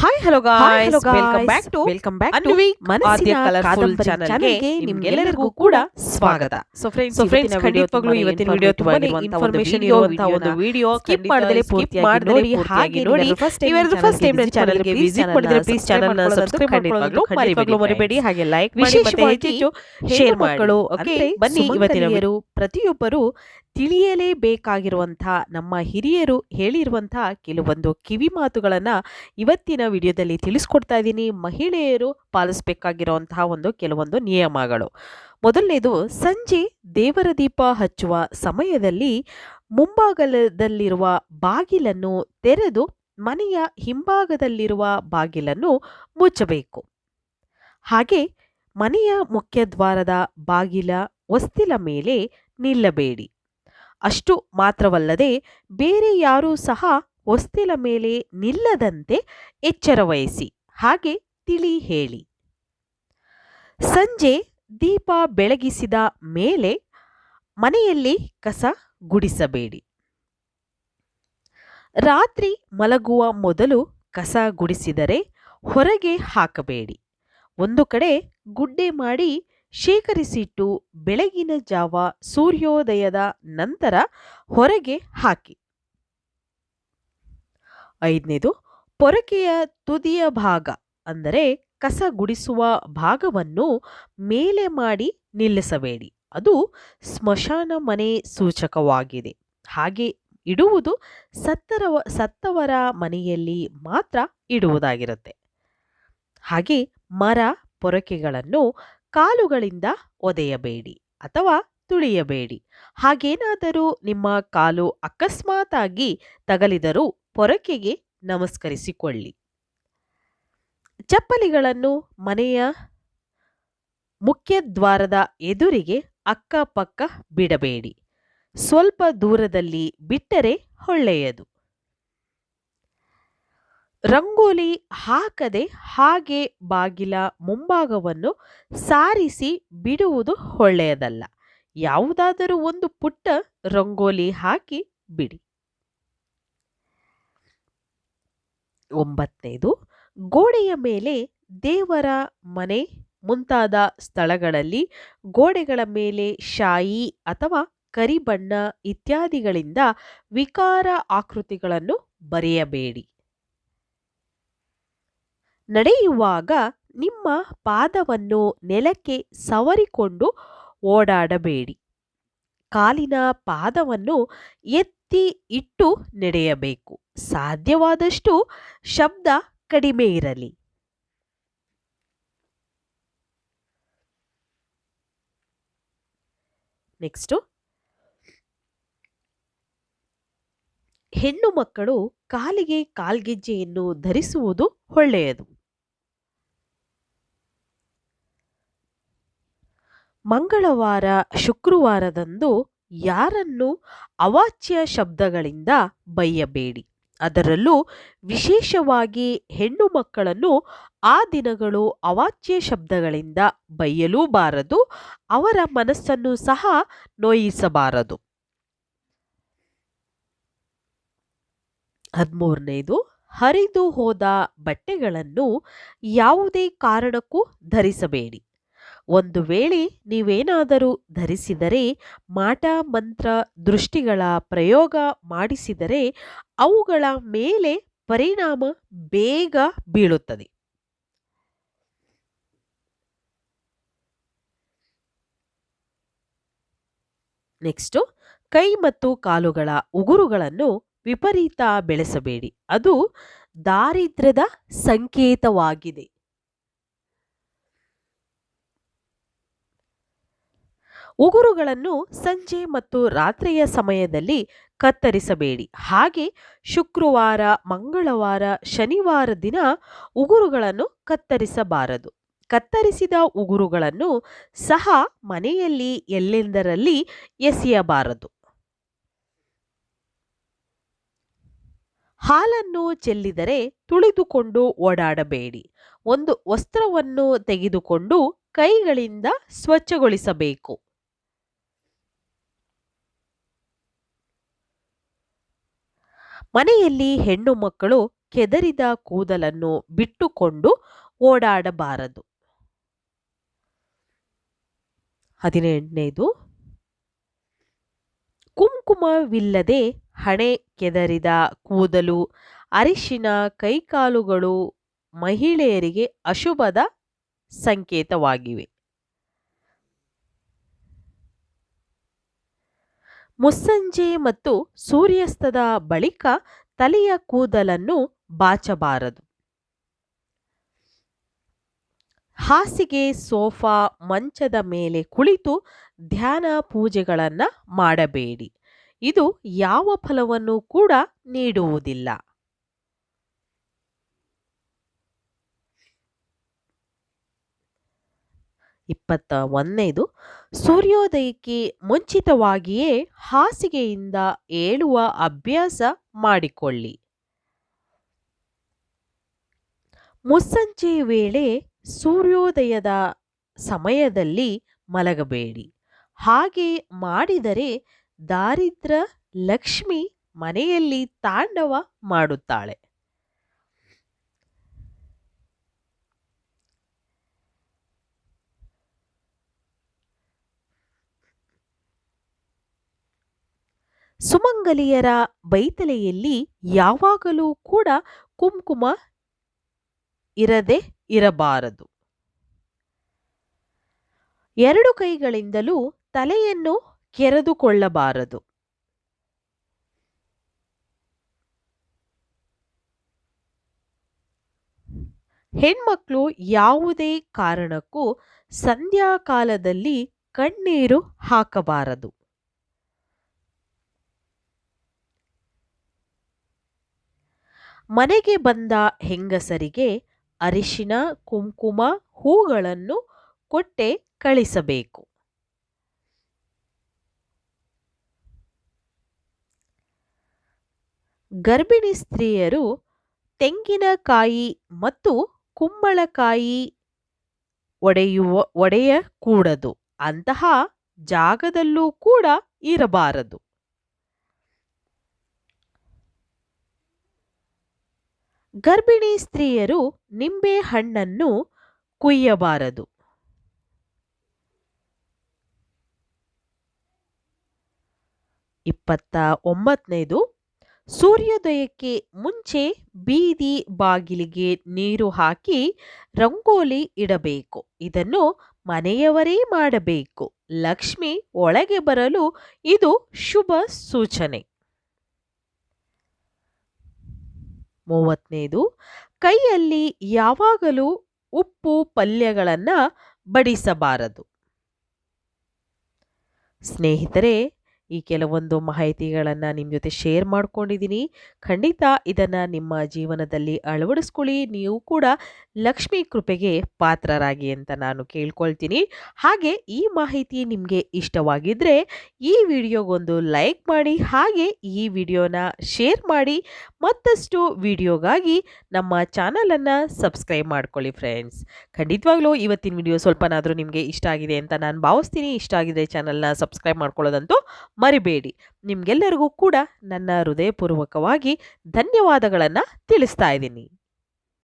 Hi hello guys welcome. Back to welcome back to ಮನಸ್ಸಿನ colourful channel ಚಾನಲ್ಗೆ ನಿಮ್ಗೆಲ್ಲರಿಗೂ ಕೂಡ ಸ್ವಾಗತ. ಸೊ ಫ್ರೆಂಡ್ಸ್ ಸೊ ಫ್ರೆಂಡ್ಸ್ ಖಂಡಿತವಾಗ್ಲೂ ಇವತ್ತಿನ ವಿಡಿಯೋ ತುಂಬಾನೇ ಇನ್ಫಾರ್ಮೇಶನ್ ಇರುವಂತಹ ಒಂದು ವಿಡಿಯೋ ಸ್ಕಿಪ್ ಮಾಡದೆ ಪೂರ್ತಿ ಮಾಡಿ ನೋಡಿ ಹಾಗೆ ನೋಡಿ. ನೀವೆಲ್ಲರೂ ಫಸ್ಟ್ ಟೈಮ್ ನನ್ನ ಚಾನಲ್ಗೆ ವಿಸಿಟ್ ಮಾಡಿದ್ರೆ ಪ್ಲೀಸ್ ಚಾನೆಲ್ನ ಸಬ್ಸ್ಕ್ರೈಬ್ ಖಂಡಿತವಾಗ್ಲೂ ಖಂಡಿತವಾಗ್ಲೂ ಮರಿಬೇಡಿ ಹಾಗೆ ಲೈಕ್ ಮಾಡಿ ಮತ್ತೆ ಹೆಚ್ಚು ಶೇರ್ ಮಕ್ಕಳು ಓಕೆ ಬನ್ನಿ ಇವತ್ತಿನ ಪ್ರತಿಯೊಬ್ಬರು ತಿಳಿಯಲೇಬೇಕಾಗಿರುವಂತಹ ನಮ್ಮ ಹಿರಿಯರು ಹೇಳಿರುವಂಥ ಕೆಲವೊಂದು ಕಿವಿ ಮಾತುಗಳನ್ನು ಇವತ್ತಿನ ವಿಡಿಯೋದಲ್ಲಿ ತಿಳಿಸ್ಕೊಡ್ತಾ ಇದ್ದೀನಿ. ಮಹಿಳೆಯರು ಪಾಲಿಸಬೇಕಾಗಿರುವಂತಹ ಒಂದು ಕೆಲವೊಂದು ನಿಯಮಗಳು. ಮೊದಲನೇದು, ಸಂಜೆ ದೇವರ ದೀಪ ಹಚ್ಚುವ ಸಮಯದಲ್ಲಿ ಮುಂಭಾಗದಲ್ಲಿರುವ ಬಾಗಿಲನ್ನು ತೆರೆದು ಮನೆಯ ಹಿಂಭಾಗದಲ್ಲಿರುವ ಬಾಗಿಲನ್ನು ಮುಚ್ಚಬೇಕು. ಹಾಗೆ ಮನೆಯ ಮುಖ್ಯದ್ವಾರದ ಬಾಗಿಲ, ಹೊಸ್ತಿಲ ಮೇಲೆ ನಿಲ್ಲಬೇಡಿ. ಅಷ್ಟು ಮಾತ್ರವಲ್ಲದೆ ಬೇರೆ ಯಾರೂ ಸಹ ಹೊಸ್ತಿಲ ಮೇಲೆ ನಿಲ್ಲದಂತೆ ಎಚ್ಚರ ವಹಿಸಿ. ಹಾಗೆ ತಿಳಿ ಹೇಳಿ. ಸಂಜೆ ದೀಪ ಬೆಳಗಿಸಿದ ಮೇಲೆ ಮನೆಯಲ್ಲಿ ಕಸ ಗುಡಿಸಬೇಡಿ. ರಾತ್ರಿ ಮಲಗುವ ಮೊದಲು ಕಸ ಗುಡಿಸಿದರೆ ಹೊರಗೆ ಹಾಕಬೇಡಿ. ಒಂದು ಕಡೆ ಗುಡ್ಡೆ ಮಾಡಿ ಶೇಖರಿಸಿಟ್ಟು ಬೆಳಗಿನ ಜಾವ ಸೂರ್ಯೋದಯದ ನಂತರ ಹೊರಗೆ ಹಾಕಿ. ಐದನೇದು, ಪೊರಕೆಯ ತುದಿಯ ಭಾಗ, ಅಂದರೆ ಕಸ ಗುಡಿಸುವ ಭಾಗವನ್ನು ಮೇಲೆ ಮಾಡಿ ನಿಲ್ಲಿಸಬೇಡಿ. ಅದು ಸ್ಮಶಾನ ಮನೆ ಸೂಚಕವಾಗಿದೆ. ಹಾಗೆ ಇಡುವುದು ಸತ್ತರ ಸತ್ತವರ ಮನೆಯಲ್ಲಿ ಮಾತ್ರ ಇಡುವುದಾಗಿರುತ್ತೆ. ಹಾಗೆ ಮರ, ಪೊರಕೆಗಳನ್ನು ಕಾಲುಗಳಿಂದ ಒದೆಯಬೇಡಿ ಅಥವಾ ತುಳಿಯಬೇಡಿ. ಹಾಗೇನಾದರೂ ನಿಮ್ಮ ಕಾಲು ಅಕಸ್ಮಾತಾಗಿ ತಗಲಿದರೂ ಪೊರಕೆಗೆ ನಮಸ್ಕರಿಸಿಕೊಳ್ಳಿ. ಚಪ್ಪಲಿಗಳನ್ನು ಮನೆಯ ಮುಖ್ಯದ್ವಾರದ ಎದುರಿಗೆ ಅಕ್ಕಪಕ್ಕ ಬಿಡಬೇಡಿ. ಸ್ವಲ್ಪ ದೂರದಲ್ಲಿ ಬಿಟ್ಟರೆ ಒಳ್ಳೆಯದು. ರಂಗೋಲಿ ಹಾಕದೆ ಹಾಗೆ ಬಾಗಿಲ ಮುಂಭಾಗವನ್ನು ಸಾರಿಸಿ ಬಿಡುವುದು ಒಳ್ಳೆಯದಲ್ಲ. ಯಾವುದಾದರೂ ಒಂದು ಪುಟ್ಟ ರಂಗೋಲಿ ಹಾಕಿ ಬಿಡಿ. ಒಂಬತ್ತನೇದು, ಗೋಡೆಯ ಮೇಲೆ ದೇವರ ಮನೆ, ಮುಂತಾದ ಸ್ಥಳಗಳಲ್ಲಿ ಗೋಡೆಗಳ ಮೇಲೆ ಶಾಯಿ ಅಥವಾ ಕರಿಬಣ್ಣ ಇತ್ಯಾದಿಗಳಿಂದ ವಿಕಾರ ಆಕೃತಿಗಳನ್ನು ಬರೆಯಬೇಡಿ. ನಡೆಯುವಾಗ ನಿಮ್ಮ ಪಾದವನ್ನು ನೆಲಕ್ಕೆ ಸವರಿಕೊಂಡು ಓಡಾಡಬೇಡಿ. ಕಾಲಿನ ಪಾದವನ್ನು ಎತ್ತಿ ಇಟ್ಟು ನಡೆಯಬೇಕು. ಸಾಧ್ಯವಾದಷ್ಟು ಶಬ್ದ ಕಡಿಮೆ ಇರಲಿ. ನೆಕ್ಸ್ಟು. ಹೆಣ್ಣು ಮಕ್ಕಳು ಕಾಲಿಗೆ ಕಾಲ್ಗೆಜ್ಜೆಯನ್ನು ಧರಿಸುವುದು ಒಳ್ಳೆಯದು. ಮಂಗಳವಾರ, ಶುಕ್ರವಾರದಂದು ಯಾರನ್ನು ಅವಾಚ್ಯ ಶಬ್ದಗಳಿಂದ ಬೈಯಬೇಡಿ. ಅದರಲ್ಲೂ ವಿಶೇಷವಾಗಿ ಹೆಣ್ಣು ಮಕ್ಕಳನ್ನು ಆ ದಿನಗಳು ಅವಾಚ್ಯ ಶಬ್ದಗಳಿಂದ ಬೈಯಲೂಬಾರದು, ಅವರ ಮನಸ್ಸನ್ನು ಸಹ ನೋಯಿಸಬಾರದು. ಹದಿಮೂರನೇದು, ಹರಿದು ಹೋದ ಬಟ್ಟೆಗಳನ್ನು ಯಾವುದೇ ಕಾರಣಕ್ಕೂ ಧರಿಸಬೇಡಿ. ಒಂದು ವೇಳೆ ನೀವೇನಾದರೂ ಧರಿಸಿದರೆ ಮಾಟ ಮಂತ್ರ ದೃಷ್ಟಿಗಳ ಪ್ರಯೋಗ ಮಾಡಿಸಿದರೆ ಅವುಗಳ ಮೇಲೆ ಪರಿಣಾಮ ಬೇಗ ಬೀಳುತ್ತದೆ. ನೆಕ್ಸ್ಟು, ಕೈ ಮತ್ತು ಕಾಲುಗಳ ಉಗುರುಗಳನ್ನು ವಿಪರೀತ ಬೆಳೆಸಬೇಡಿ. ಅದು ದಾರಿದ್ರ್ಯದ ಸಂಕೇತವಾಗಿದೆ. ಉಗುರುಗಳನ್ನು ಸಂಜೆ ಮತ್ತು ರಾತ್ರಿಯ ಸಮಯದಲ್ಲಿ ಕತ್ತರಿಸಬೇಡಿ. ಹಾಗೆ ಶುಕ್ರವಾರ, ಮಂಗಳವಾರ, ಶನಿವಾರ ದಿನ ಉಗುರುಗಳನ್ನು ಕತ್ತರಿಸಬಾರದು. ಕತ್ತರಿಸಿದ ಉಗುರುಗಳನ್ನು ಸಹ ಮನೆಯಲ್ಲಿ ಎಲ್ಲೆಂದರಲ್ಲಿ ಎಸೆಯಬಾರದು. ಹಾಲನ್ನು ಚೆಲ್ಲಿದರೆ ತುಳಿದುಕೊಂಡು ಓಡಾಡಬೇಡಿ. ಒಂದು ವಸ್ತ್ರವನ್ನು ತೆಗೆದುಕೊಂಡು ಕೈಗಳಿಂದ ಸ್ವಚ್ಛಗೊಳಿಸಬೇಕು. ಮನೆಯಲ್ಲಿ ಹೆಣ್ಣು ಮಕ್ಕಳು ಕೆದರಿದ ಕೂದಲನ್ನು ಬಿಟ್ಟುಕೊಂಡು ಓಡಾಡಬಾರದು. ಹದಿನೆಂಟನೇದು, ಕುಂಕುಮವಿಲ್ಲದೆ ಹಣೆ ಕೆದರಿದ ಕೂದಲು ಅರಿಶಿನ ಕೈಕಾಲುಗಳು ಮಹಿಳೆಯರಿಗೆ ಅಶುಭದ ಸಂಕೇತವಾಗಿವೆ. ಮುಸ್ಸಂಜೆ ಮತ್ತು ಸೂರ್ಯಾಸ್ತದ ಬಳಿಕ ತಲೆಯ ಕೂದಲನ್ನು ಬಾಚಬಾರದು. ಹಾಸಿಗೆ, ಸೋಫಾ, ಮಂಚದ ಮೇಲೆ ಕುಳಿತು ಧ್ಯಾನ ಪೂಜೆಗಳನ್ನು ಮಾಡಬೇಡಿ. ಇದು ಯಾವ ಫಲವನ್ನು ಕೂಡ ನೀಡುವುದಿಲ್ಲ. ಇಪ್ಪತ್ತ ಒಂದನೇದು, ಸೂರ್ಯೋದಯಕ್ಕೆ ಮುಂಚಿತವಾಗಿಯೇ ಹಾಸಿಗೆಯಿಂದ ಏಳುವ ಅಭ್ಯಾಸ ಮಾಡಿಕೊಳ್ಳಿ. ಮುಸ್ಸಂಜೆ ವೇಳೆ ಸೂರ್ಯೋದಯದ ಸಮಯದಲ್ಲಿ ಮಲಗಬೇಡಿ. ಹಾಗೆ ಮಾಡಿದರೆ ದಾರಿದ್ರ ಲಕ್ಷ್ಮಿ ಮನೆಯಲ್ಲಿ ತಾಂಡವ ಮಾಡುತ್ತಾಳೆ. ಸುಮಂಗಲಿಯರ ಬೈತಲೆಯಲ್ಲಿ ಯಾವಾಗಲೂ ಕೂಡ ಕುಂಕುಮ ಇರದೆ ಇರಬಾರದು. ಎರಡು ಕೈಗಳಿಂದಲೂ ತಲೆಯನ್ನು ಕೆರೆದುಕೊಳ್ಳಬಾರದು. ಹೆಣ್ಮಕ್ಳು ಯಾವುದೇ ಕಾರಣಕ್ಕೂ ಸಂಧ್ಯಾಕಾಲದಲ್ಲಿ ಕಣ್ಣೀರು ಹಾಕಬಾರದು. ಮನೆಗೆ ಬಂದ ಹೆಂಗಸರಿಗೆ ಅರಿಶಿನ, ಕುಂಕುಮ, ಹೂಗಳನ್ನು ಕೊಟ್ಟೆ ಕಳಿಸಬೇಕು. ಗರ್ಭಿಣಿ ಸ್ತ್ರೀಯರು ತೆಂಗಿನಕಾಯಿ ಮತ್ತು ಕುಂಬಳಕಾಯಿ ಒಡೆಯುವ, ಒಡೆಯಕೂಡದು. ಅಂತಹ ಜಾಗದಲ್ಲೂ ಕೂಡ ಇರಬಾರದು. ಗರ್ಭಿಣಿ ಸ್ತ್ರೀಯರು ನಿಂಬೆ ಹಣ್ಣನ್ನು ಕುಯ್ಯಬಾರದು. ಇಪ್ಪತ್ತ ಒಂಬತ್ತನೇದು, ಸೂರ್ಯೋದಯಕ್ಕೆ ಮುಂಚೆ ಬೀದಿ ಬಾಗಿಲಿಗೆ ನೀರು ಹಾಕಿ ರಂಗೋಲಿ ಇಡಬೇಕು. ಇದನ್ನು ಮನೆಯವರೇ ಮಾಡಬೇಕು. ಲಕ್ಷ್ಮಿ ಒಳಗೆ ಬರಲು ಇದು ಶುಭ ಸೂಚನೆ. ಮೂವತ್ತನೇದು ಕೈಯಲ್ಲಿ ಯಾವಾಗಲೂ ಉಪ್ಪು ಪಲ್ಯಗಳನ್ನು ಬಡಿಸಬಾರದು. ಸ್ನೇಹಿತರೆ ಈ ಕೆಲವೊಂದು ಮಾಹಿತಿಗಳನ್ನು ನಿಮ್ಮ ಜೊತೆ ಶೇರ್ ಮಾಡ್ಕೊಂಡಿದ್ದೀನಿ ಖಂಡಿತ ಇದನ್ನು ನಿಮ್ಮ ಜೀವನದಲ್ಲಿ ಅಳವಡಿಸ್ಕೊಳ್ಳಿ. ನೀವು ಕೂಡ ಲಕ್ಷ್ಮೀ ಕೃಪೆಗೆ ಪಾತ್ರರಾಗಿ ಅಂತ ನಾನು ಕೇಳ್ಕೊಳ್ತೀನಿ. ಹಾಗೆ ಈ ಮಾಹಿತಿ ನಿಮಗೆ ಇಷ್ಟವಾಗಿದ್ದರೆ ಈ ವಿಡಿಯೋಗೊಂದು ಲೈಕ್ ಮಾಡಿ, ಹಾಗೆ ಈ ವಿಡಿಯೋನ ಶೇರ್ ಮಾಡಿ, ಮತ್ತಷ್ಟು ವಿಡಿಯೋಗಾಗಿ ನಮ್ಮ ಚಾನಲನ್ನು ಸಬ್ಸ್ಕ್ರೈಬ್ ಮಾಡ್ಕೊಳ್ಳಿ ಫ್ರೆಂಡ್ಸ್ ಖಂಡಿತವಾಗ್ಲೂ ಇವತ್ತಿನ ವಿಡಿಯೋ ಸ್ವಲ್ಪನಾದರೂ ನಿಮಗೆ ಇಷ್ಟ ಆಗಿದೆ ಅಂತ ನಾನು ಭಾವಿಸ್ತೀನಿ. ಇಷ್ಟ ಆಗಿದೆ ಚಾನಲ್ನ ಸಬ್ಸ್ಕ್ರೈಬ್ ಮಾಡ್ಕೊಳ್ಳೋದಂತೂ ಮರಿಬೇಡಿ. ನಿಮಗೆಲ್ಲರಿಗೂ ಕೂಡ ನನ್ನ ಹೃದಯಪೂರ್ವಕವಾಗಿ ಧನ್ಯವಾದಗಳನ್ನು ತಿಳಿಸ್ತಾ ಇದ್ದೀನಿ.